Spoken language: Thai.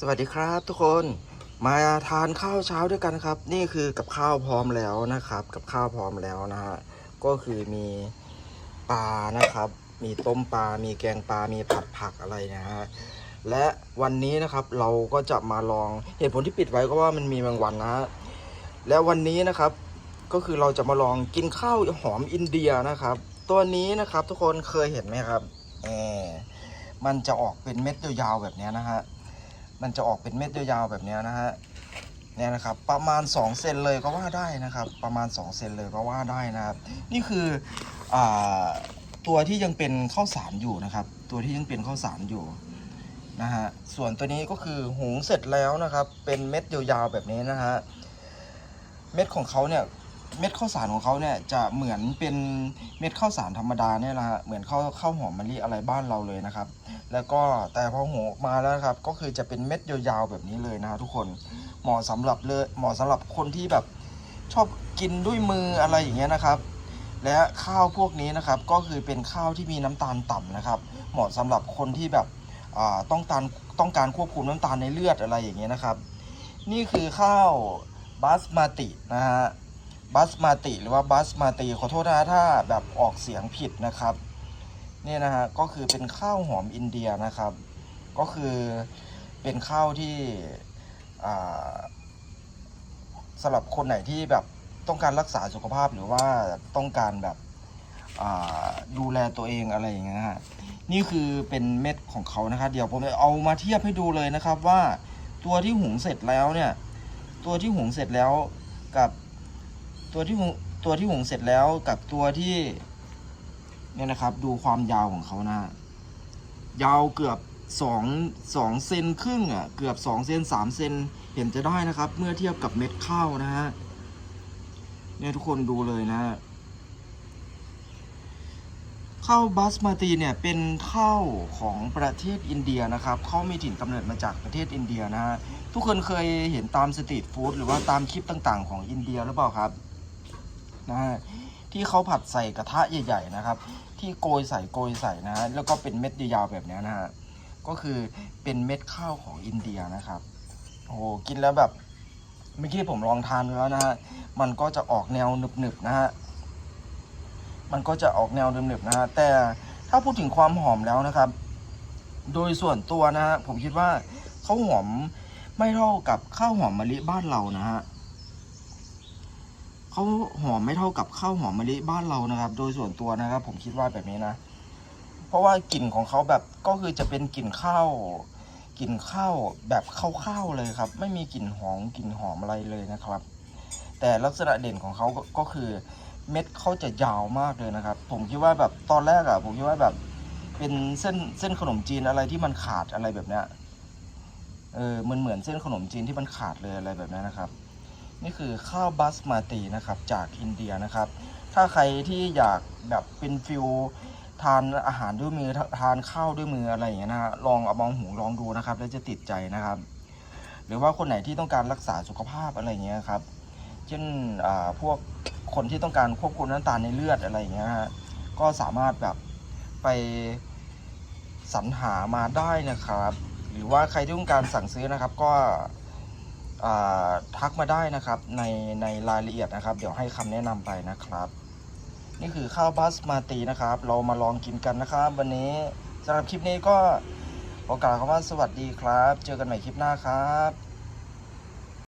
สวัสดีครับทุกคนมาทานข้าวเช้าด้วยกันครับ นี่คือกับข้าวพร้อมแล้วนะครับ กับข้าวพร้อมแล้วนะฮะก็คือมีปลานะครับ มีต้มปลา มีแกงปลา มีผัดผักอะไรนะฮะและวันนี้นะครับเราก็จะมาลองเหตุผลที่ปิดไว้ก็ว่ามันมีแมงวันนะฮะและวันนี้นะครับ ก็คือเราจะมาลองกินข้าวหอมอินเดียนะครับ ตัวนี้นะครับทุกคนเคยเห็นไหมครับแอมมันจะออกเป็นเม็ดยาวๆแบบนี้นะฮะ มันจะออกเป็นเม็ดยาวๆแบบนี้นะฮะเนี่ยนะครับประมาณ 2 เซนเลยก็ว่าได้นะครับ ประมาณ 2 เซนเลยก็ว่าได้นะครับ นี่คืออตัวที่ยังเป็นข้าวสารอยู่นะครับ ตัวที่ยังเป็นข้าวสารอยู่นะฮะส่วนตัวนี้ก็คือหุงเสร็จแล้วนะครับ เป็นเม็ดยาวๆแบบนี้นะฮะเม็ดของเขาเนี่ย เม็ดข้าวสารของเขาเนี่ยจะเหมือนเป็นเม็ดข้าวสารธรรมดาเนี่ยนะฮะเหมือนข้าวข้าวหอมมะลิอะไรบ้านเราเลยนะครับ แล้วก็แต่พอหุงออกมาแล้วครับ ก็คือจะเป็นเม็ดยาวๆแบบนี้เลยนะฮะทุกคนเหมาะสำหรับเลยเหมาะสำหรับคนที่แบบชอบกินด้วยมืออะไรอย่างเงี้ยนะครับ และข้าวพวกนี้นะครับก็คือเป็นข้าวที่มีน้ำตาลต่ำนะครับ เหมาะสำหรับคนที่แบบต้องการต้องการควบคุมน้ำตาลในเลือดอะไรอย่างเงี้ยนะครับ นี่คือข้าวบาสมาตินะฮะ บาสมาติหรือว่าบาสมาติขอโทษนะถ้าแบบออกเสียงผิดนะครับนี่นะฮะก็คือเป็นข้าวหอมอินเดียนะครับ ก็คือเป็นข้าวที่สำหรับคนไหนที่แบบต้องการรักษาสุขภาพหรือว่าต้องการแบบดูแลตัวเองอะไรอย่างเงี้ยฮะนี่คือเป็นเม็ดของเขานะครับเดี๋ยวผมเอามาเทียบให้ดูเลยนะครับว่าตัวที่หุงเสร็จแล้วเนี่ย ตัวที่หุงเสร็จแล้วกับ ตัวที่หุงตัวที่หุงเสร็จแล้วกับตัวที่ เนี่ยนะครับ ดูความยาวของเขานะ ยาวเกือบสองสองเซนครึ่งอะเกือบสองเซนสามเซนเห็นจะได้นะครับ เมื่อเทียบกับเม็ดข้าวนะฮะเนี่ยทุกคนดูเลยนะฮะข้าวบาสมาตีเนี่ยเป็นข้าวของประเทศอินเดียนะครับเขามีถิ่นกำเนิดมาจากประเทศอินเดียนะฮะทุกคนเคยเห็นตามสตรีทฟู้ดหรือว่าตามคลิปต่างๆ ของอินเดียหรือเปล่าครับ นะฮะที่เขาผัดใส่กระทะใหญ่ ๆนะครับ ที่โกยใส่โกยใส่นะฮะแล้วก็เป็นเม็ดยาวๆแบบนี้นะฮะก็คือเป็นเม็ดข้าวของอินเดียนะครับโอ้โหกินแล้วแบบเมื่อกี้ผมลองทานแล้วนะฮะมันก็จะออกแนวหนึบๆนะฮะมันก็จะออกแนวหนึบๆนะฮะแต่ถ้าพูดถึงความหอมแล้วนะครับ โดยส่วนตัวนะฮะผมคิดว่าข้าวหอมไม่เท่ากับข้าวหอมมะลิบ้านเรานะฮะ ขาหอมไม่เท่ากับข้าวหอมมะลิบ้านเรานะครับ โดยส่วนตัวนะครับ ผมคิดว่าแบบนี้นะ เพราะว่ากลิ่นของเขาแบบก็คือจะเป็นกลิ่นข้าวกลิ่นข้าวแบบข้าวๆเลยครับ ไม่มีกลิ่นหอมกลิ่นหอมอะไรเลยนะครับ แต่ลักษณะเด่นของเขาก็ก็คือเม็ดเขาจะยาวมากเลยนะครับ ผมคิดว่าแบบตอนแรกอะผมคิดว่าแบบเป็นเส้นเส้นขนมจีนอะไรที่มันขาดอะไรแบบเนี้ยเออมันเหมือนเส้นขนมจีนที่มันขาดเลยอะไรแบบนี้นะครับ นี่คือข้าวบาสมาตีนะครับจากอินเดียนะครับ ถ้าใครที่อยากแบบเป็นฟิลทานอาหารด้วยมือทานข้าวด้วยมืออะไรอย่างเงี้ยนะฮะลองเอามองหูลองดูนะครับ แล้วจะติดใจนะครับ หรือว่าคนไหนที่ต้องการรักษาสุขภาพอะไรเงี้ยครับ เช่นพวกคนที่ต้องการควบคุมน้ำตาลในเลือดอะไรเงี้ยฮะก็สามารถแบบไปสรรหามาได้นะครับ หรือว่าใครที่ต้องการสั่งซื้อนะครับ ก็ ทักมาได้นะครับในในรายละเอียดนะครับ เดี๋ยวให้คำแนะนำไปนะครับ นี่คือข้าวบาสมาตีนะครับ เรามาลองกินกันนะครับ วันนี้สำหรับคลิปนี้ก็ขอกล่าวคำว่าสวัสดีครับ เจอกันใหม่คลิปหน้าครับ